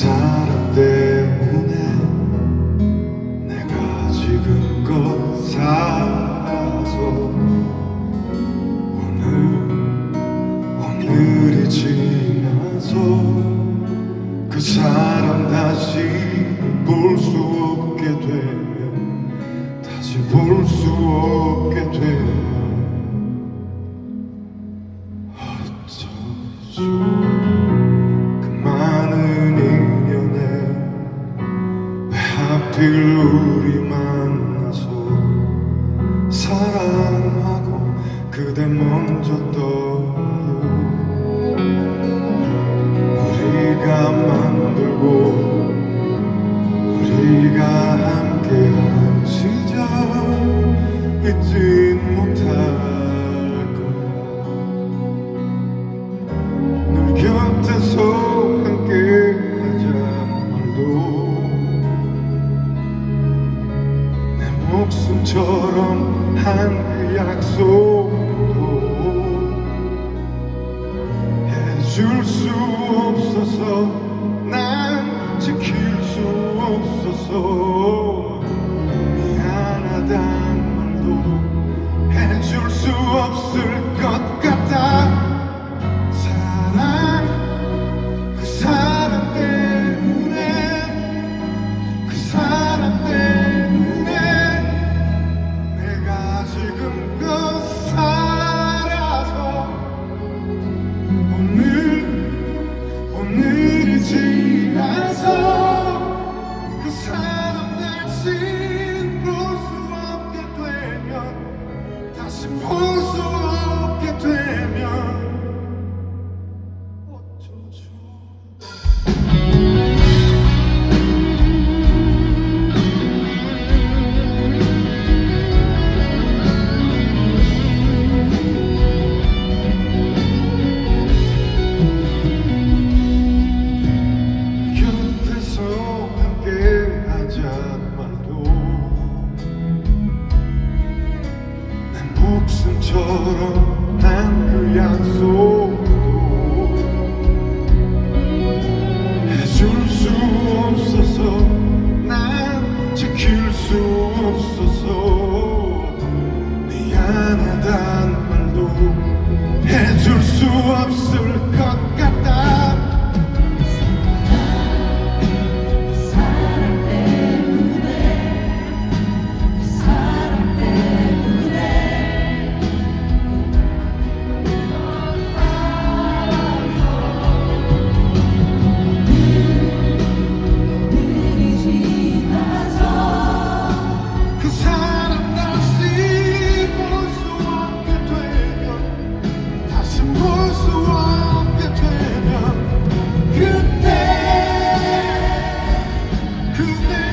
사람 때문에 내가 지금껏 살아서 오늘 오늘이 지나서 그 사람 다시 볼 수 없게 되면 다시 볼 수 없게 되면 어쩌죠 믿진 못할 거야 곁에서 함께 하자는 말도 내 목숨처럼 한 약속도 해줄 수 없어. 난 지킬 수 없어. 곁에서 함께하자. olsun to me.